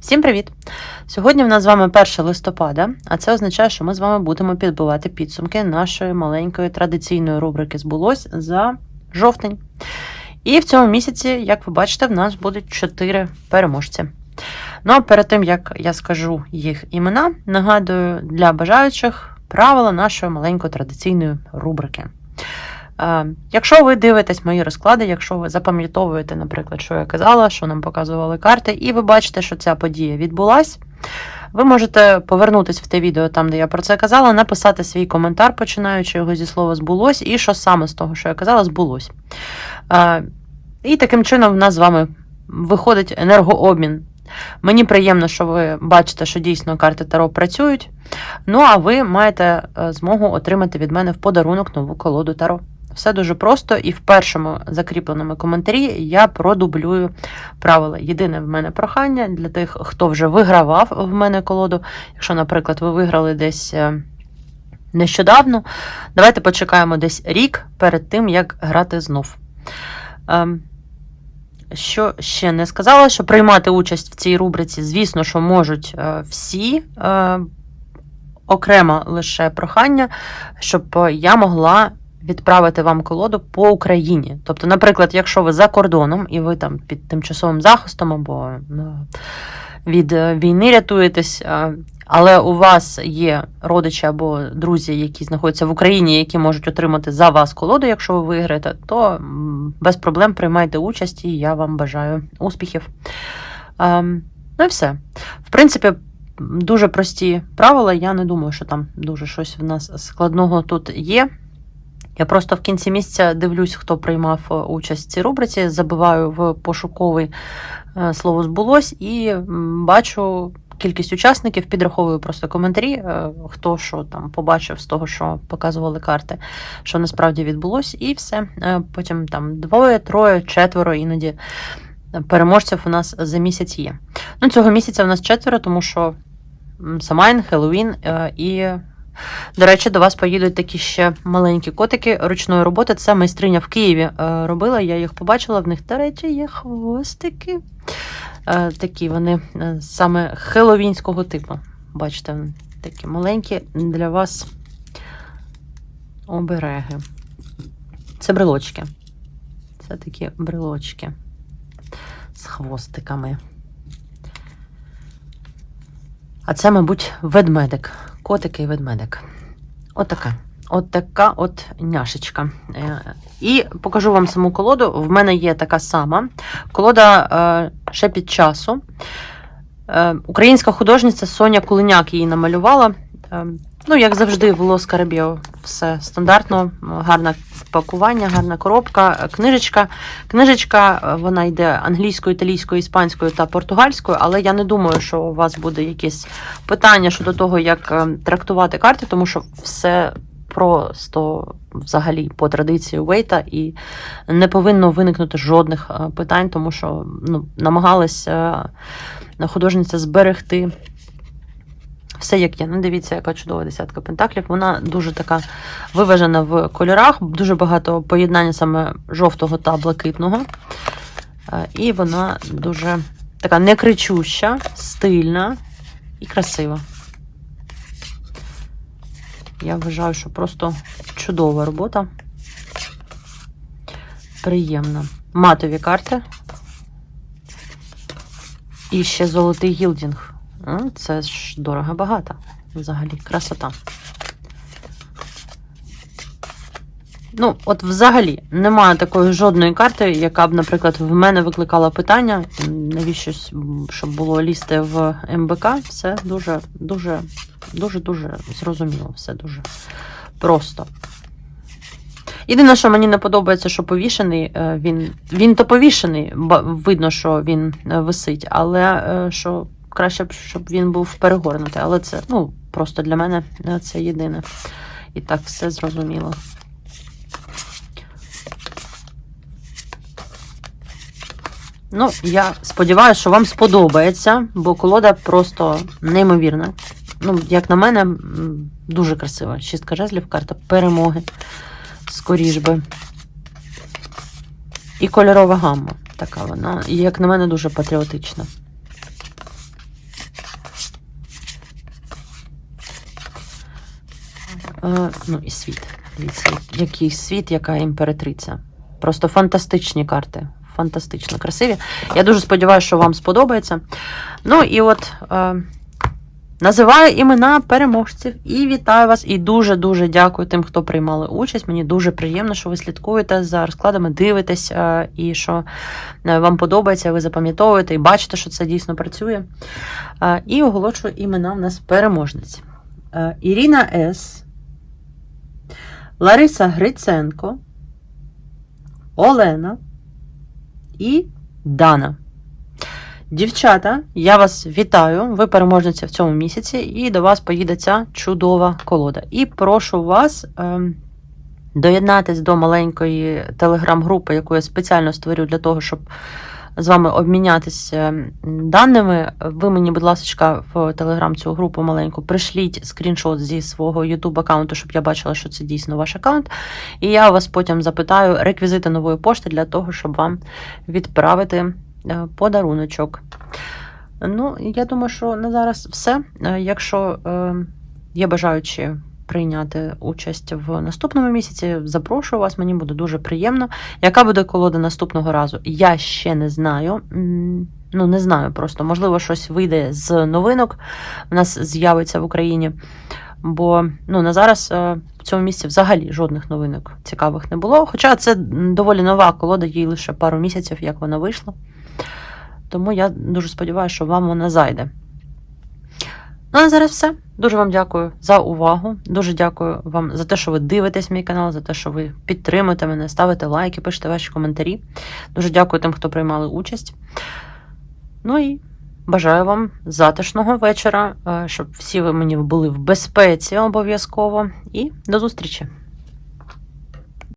Всім привіт! Сьогодні в нас з вами 1 листопада, а це означає, що ми з вами будемо підбивати підсумки нашої маленької традиційної рубрики Збулось за жовтень. І в цьому місяці, як ви бачите, в нас будуть 4 переможці. Ну а перед тим як я скажу їх імена, нагадую для бажаючих правила нашої маленької традиційної рубрики. Е, Якщо ви дивитесь мої розклади, якщо ви запам'ятовуєте, наприклад, що я казала, що нам показували карти, і ви бачите, що ця подія відбулась, ви можете повернутися в те відео, там, де я про це казала, написати свій коментар, починаючи його зі слова збулось, і що саме з того, що я казала, збулось. Е, І таким чином в нас з вами виходить енергообмін. Мені приємно, що ви бачите, що дійсно карти Таро працюють. Ну, а ви маєте е, змогу отримати від мене в подарунок нову колоду Таро. Все дуже просто, і в першому закріпленому коментарі я продублюю правила. Єдине в мене прохання для тих, хто вже вигравав в мене колоду. Якщо, наприклад, ви виграли десь е, нещодавно, давайте почекаємо десь рік перед тим, як грати знов. Ем, Що ще не сказала, що приймати участь в цій рубриці, звісно, що можуть е, всі. Е, Окремо лише прохання, щоб я могла відправити вам колоду по Україні. Тобто, наприклад, якщо ви за кордоном і ви там під тимчасовим захистом або ну, від е, війни рятуєтесь, е, але у вас є родичі або друзі, які знаходяться в Україні, які можуть отримати за вас колоду, якщо ви виграєте, то без проблем приймайте участь і я вам бажаю успіхів. Ем, Ну і все. В принципі, дуже прості правила. Я не думаю, що там дуже щось в нас складного тут є. Я просто в кінці місяця дивлюсь, хто приймав е, участь в цій рубриці, забиваю в пошуковий е, слово збулось і бачу кількість учасників, підраховую просто коментарі, е, хто що там побачив з того, що показували карти, що насправді відбулось, і все. Потім там двоє, троє, четверо іноді переможців у нас за місяць є. Ну, цього місяця у нас четверо, тому що Самайн, Хеллоуін і до речі, до вас поїдуть такі ще маленькі котики ручної роботи. Це майстриня в Києві е, робила. Я їх побачила. В них, до речі, є хвостики. Е, Такі вони е, саме хеловінського типу. Бачите, такі маленькі для вас обереги. Це брелочки. Це такі брелочки з хвостиками. А це, мабуть, ведмедик. Котики і ведмедик. Отака. От така от няшечка. Е, І покажу вам саму колоду. В мене є така сама. Колода е, ще під часу. Е, Українська художниця Соня Кулиняк її намалювала. Ну, як завжди, в Лос Карабіо все стандартно, гарне пакування, гарна коробка, книжечка. Книжечка вона йде англійською, італійською, іспанською та португальською, але я не думаю, що у вас буде якесь питання щодо того, як е, трактувати карти, тому що все просто взагалі по традиції Уейта і не повинно виникнути жодних е, питань, тому що ну, намагалася е, художниця зберегти. Все як є. Ну, дивіться, яка чудова десятка пентаклів. Вона дуже така виважена в кольорах, дуже багато поєднання саме жовтого та блакитного. Е, І вона дуже така некричуща, стильна і красива. Я вважаю, що просто чудова робота. Приємна. Матові карти. І ще золотий гілдінг. Це ж дорого багато. Взагалі, красота. Ну, от взагалі, немає такої жодної карти, яка б, наприклад, в мене викликала питання, навіщо, щоб було лізти в МБК. Все дуже, дуже, дуже, дуже зрозуміло, все дуже просто. Єдине, що мені не подобається, що повішений, е, він, він то повішений, видно, що він е, висить, але е, що краще б, щоб він був перегорнутий. Але це, ну, просто для мене е, це єдине. І так все зрозуміло. Ну, я сподіваюся, що вам сподобається, бо колода просто неймовірна. Ну, як на мене, дуже красива. Шістка жезлів, карта перемоги. Скоріш би. І кольорова гамма. Така вона. І, як на мене, дуже патріотична. Ну і світ. Який світ, яка імператриця. Просто фантастичні карти. Фантастично красиві. Я дуже сподіваюся, що вам сподобається. Ну і от е, називаю імена переможців і вітаю вас. І дуже-дуже дякую тим, хто приймали участь. Мені дуже приємно, що ви слідкуєте за розкладами, дивитесь, е, і що е, вам подобається, ви запам'ятовуєте і бачите, що це дійсно працює. Е, і оголошую імена в нас переможниць. Е, Ірина С. Лариса Гриценко, Олена і Дана. Дівчата, я вас вітаю. Ви переможниця в цьому місяці, і до вас поїде ця чудова колода. І прошу вас ем, доєднатись до маленької телеграм-групи, яку я спеціально створю для того, щоб з вами обмінятися даними. Ви мені, будь ласка, в телеграм цю групу маленьку пришліть скріншот зі свого YouTube аккаунту, щоб я бачила, що це дійсно ваш аккаунт. І я вас потім запитаю реквізити нової пошти для того, щоб вам відправити е, подаруночок. Ну, я думаю, що на зараз все. Е, Якщо е, є бажаючі прийняти участь в наступному місяці, запрошую вас, мені буде дуже приємно. Яка буде колода наступного разу? Я ще не знаю. Ну, не знаю просто. Можливо, щось вийде з новинок. У нас з'явиться в Україні. Бо ну, на зараз е, в цьому місці взагалі жодних новинок цікавих не було. Хоча це доволі нова колода, їй лише пару місяців, як вона вийшла. Тому я дуже сподіваюся, що вам вона зайде. Ну, а зараз все. Дуже вам дякую за увагу. Дуже дякую вам за те, що ви дивитесь мій канал, за те, що ви підтримуєте мене, ставите лайки, пишете ваші коментарі. Дуже дякую тим, хто приймали участь. Ну і бажаю вам затишного вечора, е, щоб всі ви мені були в безпеці обов'язково. І до зустрічі!